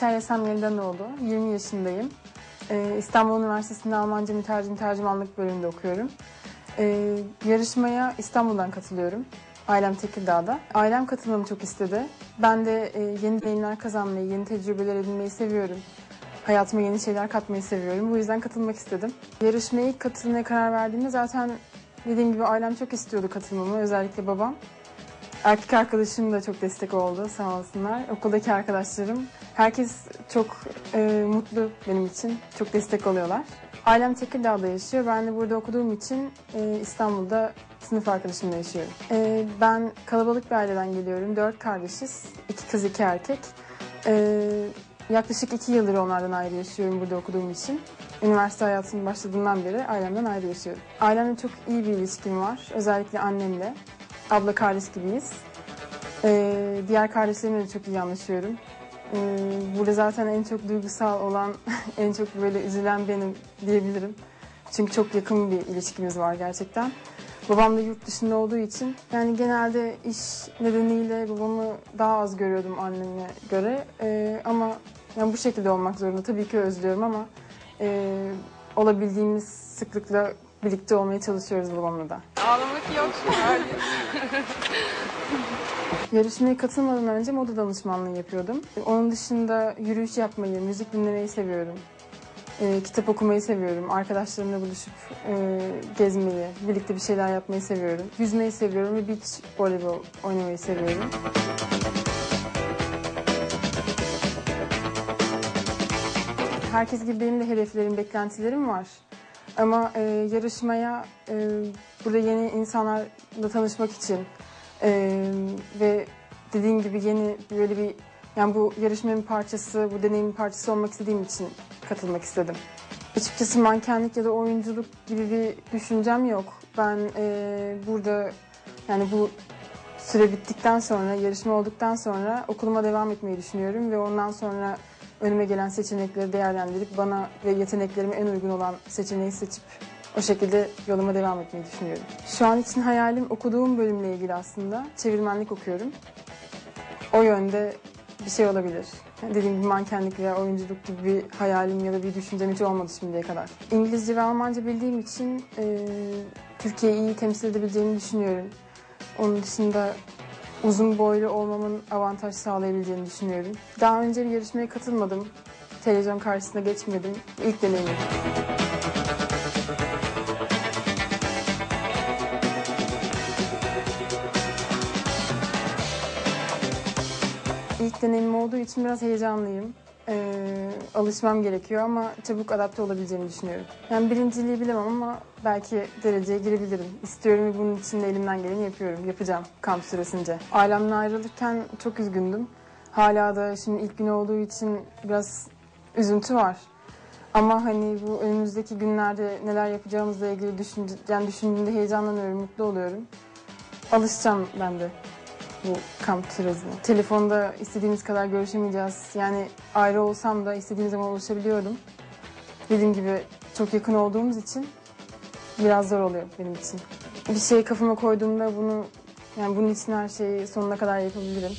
Çağrı Esem Yeldanoğlu, 20 yaşındayım. Ee, İstanbul Üniversitesi'nde Almanca mütercim tercümanlık bölümünde okuyorum. Ee, yarışmaya İstanbul'dan katılıyorum. Ailem Tekirdağ'da. Ailem katılmamı çok istedi. Ben de e, yeni deneyimler kazanmayı, yeni tecrübeler edinmeyi seviyorum. Hayatıma yeni şeyler katmayı seviyorum. Bu yüzden katılmak istedim. Yarışmaya ilk katılmaya karar verdiğimde zaten dediğim gibi ailem çok istiyordu katılmamı. Özellikle babam. Erkek arkadaşım da çok destek oldu sağ olsunlar. Okuldaki arkadaşlarım. Herkes çok e, mutlu benim için. Çok destek oluyorlar. Ailem Tekirdağ'da yaşıyor. Ben de burada okuduğum için e, İstanbul'da sınıf arkadaşımla yaşıyorum. E, ben kalabalık bir aileden geliyorum. Dört kardeşiz. İki kız, iki erkek. E, yaklaşık iki yıldır onlardan ayrı yaşıyorum burada okuduğum için. Üniversite hayatım başladığından beri ailemden ayrı yaşıyorum. Ailemle çok iyi bir ilişkim var. Özellikle annemle. Abla kardeş gibiyiz. Ee, diğer kardeşlerimle de çok iyi anlaşıyorum. Ee, burada zaten en çok duygusal olan, en çok böyle üzülen benim diyebilirim. Çünkü çok yakın bir ilişkimiz var gerçekten. Babam da yurt dışında olduğu için yani genelde iş nedeniyle babamı daha az görüyordum anneme göre. Ee, ama yani bu şekilde olmak zorunda. Tabii ki özlüyorum ama e, olabildiğimiz sıklıkla birlikte olmaya çalışıyoruz babamla da. Ağlamak yok şu an. Yarışmaya katılmadan önce moda danışmanlığı yapıyordum. Onun dışında yürüyüş yapmayı, müzik dinlemeyi seviyorum. Ee, kitap okumayı seviyorum. Arkadaşlarımla buluşup e, gezmeyi, birlikte bir şeyler yapmayı seviyorum. Yüzmeyi seviyorum ve beach voleybol oynamayı seviyorum. Herkes gibi benim de hedeflerim, beklentilerim var. Ama e, yarışmaya e, burada yeni insanlarla tanışmak için e, ve dediğim gibi yeni böyle bir yani bu yarışmanın parçası, bu deneyimin parçası olmak istediğim için katılmak istedim. Açıkçası mankenlik ya da oyunculuk gibi bir düşüncem yok. Ben e, burada yani bu süre bittikten sonra, yarışma olduktan sonra okuluma devam etmeyi düşünüyorum ve ondan sonra önüme gelen seçenekleri değerlendirip bana ve yeteneklerime en uygun olan seçeneği seçip o şekilde yoluma devam etmeyi düşünüyorum. Şu an için hayalim okuduğum bölümle ilgili aslında. Çevirmenlik okuyorum. O yönde bir şey olabilir. Dediğim gibi mankenlik veya oyunculuk gibi bir hayalim ya da bir düşüncem hiç olmadı şimdiye kadar. İngilizce ve Almanca bildiğim için e, Türkiye'yi iyi temsil edebileceğimi düşünüyorum. Onun dışında uzun boylu olmamın avantaj sağlayabileceğini düşünüyorum. Daha önce bir yarışmaya katılmadım. Televizyon karşısına geçmedim. İlk deneyimim. İlk deneyimim olduğu için biraz heyecanlıyım. Ee, alışmam gerekiyor ama çabuk adapte olabileceğimi düşünüyorum. Yani birinciliği bilemem ama belki dereceye girebilirim. İstiyorum ve bunun için de elimden geleni yapıyorum. Yapacağım kamp süresince. Ailemle ayrılırken çok üzgündüm. Hala da şimdi ilk gün olduğu için biraz üzüntü var. Ama hani bu önümüzdeki günlerde neler yapacağımızla ilgili düşünce, yani düşündüğümde heyecanlanıyorum, mutlu oluyorum. Alışacağım ben de bu kamp sürecine. Telefonda istediğimiz kadar görüşemeyeceğiz. Yani ayrı olsam da istediğim zaman ulaşabiliyorum. Dediğim gibi çok yakın olduğumuz için biraz zor oluyor benim için. Bir şey kafama koyduğumda bunu yani bunun için her şeyi sonuna kadar yapabilirim.